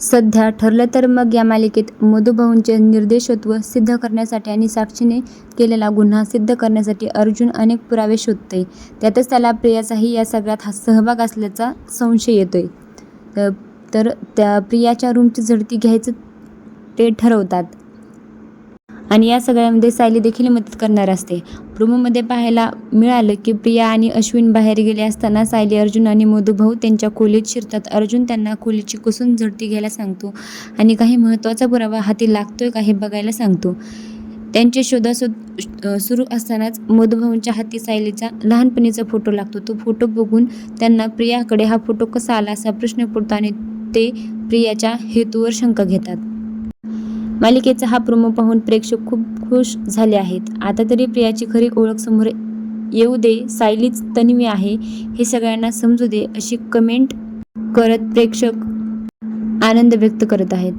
सध्या ठरलं तर मग या मालिकेत मधुभाऊंचे निर्देशत्व सिद्ध करण्यासाठी आणि साक्षीने केलेला गुन्हा सिद्ध करण्यासाठी अर्जुन अनेक पुरावे शोधतोय. त्यातच त्याला प्रियाचाही या सगळ्यात हा सहभाग असल्याचा संशय येतोय. आहे तर त्या प्रियाच्या रूमची झडती घ्यायचं ते ठरवतात. आणि या सगळ्यामध्ये सायली देखील मदत करणार असते. प्रोमोमध्ये पाहायला मिळालं की प्रिया आणि अश्विन बाहेर गेले असताना सायली अर्जुन आणि मधुभाऊ त्यांच्या खोलीत शिरतात. अर्जुन त्यांना खोलीची कुसून झडती घ्यायला सांगतो आणि काही महत्त्वाचा पुरावा हाती लागतोय का हे बघायला सांगतो. त्यांचे शोधाशोध सुरू असतानाच मधुभाऊंच्या हाती सायलीचा लहानपणीचा फोटो लागतो. तो फोटो बघून त्यांना प्रियाकडे हा फोटो कसा आला असा प्रश्न पडतो आणि ते प्रियाच्या हेतूवर शंका घेतात. मालिकेचा हा प्रोमो पाहून प्रेक्षक खूप खुश झाले आहेत. आता तरी प्रियाची खरी ओळख समोर येऊ दे सायलीच तन्वी आहे हे सगळ्यांना समजू दे अशी कमेंट करत प्रेक्षक आनंद व्यक्त करत आहेत.